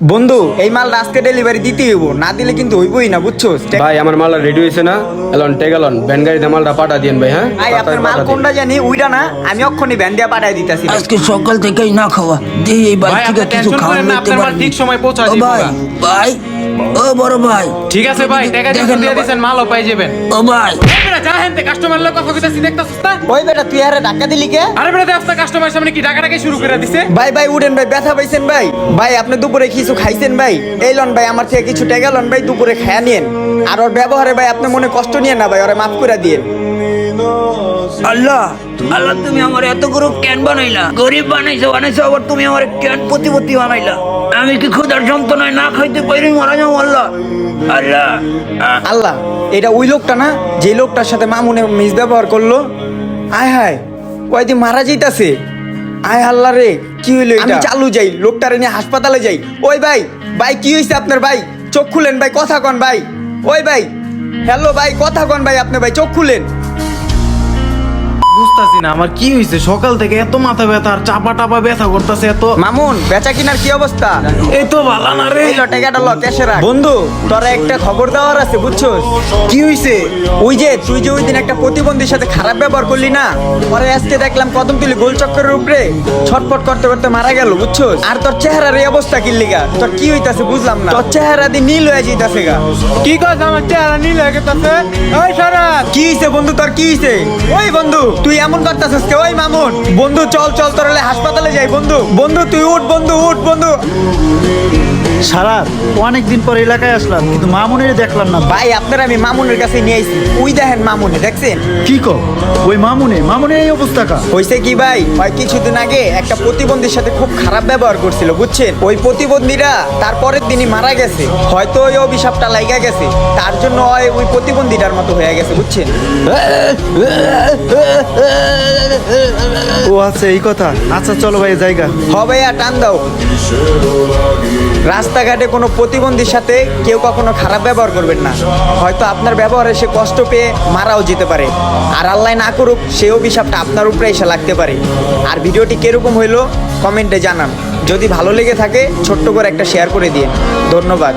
বন্ধু এই মাল আজকে ডেলিভারি দিতে হইব না দিলে কিন্তু হইবই না বুঝছ? ভাই আমার মাল রেডি হয়েছে না? এলন টেগালন ভ্যান গাড়িতে মালটা পাঠা দিন ভাই হ্যাঁ? ভাই আপনার মাল কোনটা জানি উইটা না আমি অক্ষণি ভ্যান দিয়া পাঠাই দিতেছি। আজকে সকাল থেকেই না খাওয়া দিয়ে এই বাড়ি ভাই, থেকে কিছু খাওয়া না, নিতে আপনার মাল পারি ঠিক সময় পৌঁছা দিব ভাই ভাই ও বড় ভাই। ঠিক আছে ভাই টাকা দিয়ে না ভাই। মালও পাই যাবেন। ও ভাই। যা হেনতে কাস্টমার লোক কথা কইতাছি দেখতাছিস না? ওই বেটা তুই আরে ধাক্কা দিলি কে? আরে বেটা দেখ কাস্টমার সামনে কি টাকা টাকা শুরু করে দিছে। ভাই ভাই উঠেন ভাই ব্যথা পাইছেন ভাই। ভাই আপনি দুপুরে কিছু খাইছেন ভাই? এই লন ভাই আমার থেকে কিছু টাকা লন ভাই দুপুরে খায়া নিয়েন। আর ওর ব্যবহারে ভাই আপনি মনে কষ্ট নিয়েন না ভাই ওরে মাফ করে দিয়েন। আল্লাহ আল্লাহ তুমি আমার এত গরু কেন বানাইলা। গরিব বানাইছো বানাইছো আবার তুমি আমার কেন প্রতিপত্তি বানাইলা। আমি কি ক্ষুধার যন্ত্রণায় না খাইতে পারি মারা যাব আল্লাহ। আল্লাহ আল্লাহ এটা ওই লোকটা না যে লোকটার সাথে মামুনে মিস ব্যবহার করল? আয় হায় কয়দিন মারা যাইতাছে? আয় আল্লাহ রে কি হইল আমি চালু যাই লোকটারে নিয়ে হাসপাতালে যাই। ওই ভাই ভাই কি হয়েছে আপনার ভাই? চোখ খুলেন ভাই কথা কন ভাই। ওই ভাই হ্যালো ভাই কথা কন ভাই আপনি ভাই চোখ খুলেন। বুঝতাছি না আমার কি হয়েছে সকাল থেকে এত মাথা ব্যথা আর চাপা টাপা ব্যথা করতেছে এত। মামুন বেচা কিনার কি অবস্থা? এই তো ভালো না রে। এই ল ক্যাশে রাখ। বন্ধু। তোরা একটা খবর দেওয়ার আছে বুঝছস? কি হয়েছে ওই যে তুই যে ওই দিন একটা প্রতিবন্ধীর সাথে খারাপ ব্যবহার করলি না? পরে আজকে দেখলাম কদম তুলি গোল চক্করের উপরে ছটফট করতে করতে মারা গেল বুঝছস? আর তোর চেহারার এই অবস্থা কি লিগা? তোর কি হইতাছে বুঝলাম না। তোর চেহারা দিয়ে নীল হয়ে যাইতাছে গা। কি কইছ আমার চেহারা নীল হয়ে গেছে ওই শরৎ কি হইছে বন্ধু তোর কি হইছে? ওই বন্ধু। তুই এমন করতেছিস কে? ওই মামুন, বন্ধু, চল চল, তোর হলে হাসপাতালে যাই, বন্ধু। বন্ধু, তুই উঠ, বন্ধু উঠ, বন্ধু। সারা অনেকদিন পর এলাকায় আসলাম কিন্তু মামুনের দেখলাম না। ভাই আপনার আমি মামুনের কাছে নিয়ে আইছি। ওই দেখেন মামুনে দেখছেন? কি কো? ওই মামুনে মামুনের এই অবস্থা কা? হয়েছে কি ভাই? হয় কিছুদিন আগে একটা প্রতিবন্ধীর সাথে খুব খারাপ ব্যবহার করছিল বুঝছেন? ওই প্রতিবন্ধীরা তারপরের দিনই মারা গেছে। হয়তো ওই অভিশাপটা লাইগা গেছে। তার জন্য ওই প্রতিবন্ধীটার মতো হয়ে গেছে বুঝছেন? ও আচ্ছা এই কথা? আচ্ছা চলো ভাই, জায়গা। হবে আর টান দাও। রাস্তাঘাটে কোনো প্রতিবন্ধীর সাথে কেউ কখনো খারাপ ব্যবহার করবেন না। হয়তো আপনার ব্যবহারে সে কষ্ট পেয়ে মারাও যেতে পারে। আর আল্লাহ না করুক সেই অভিশাপটা আপনার উপরে এসে লাগতে পারে। আর ভিডিওটি কীরকম হইল, কমেন্টে জানান। যদি ভালো লেগে থাকে, ছোট্ট করে একটা শেয়ার করে দিয়ে ধন্যবাদ।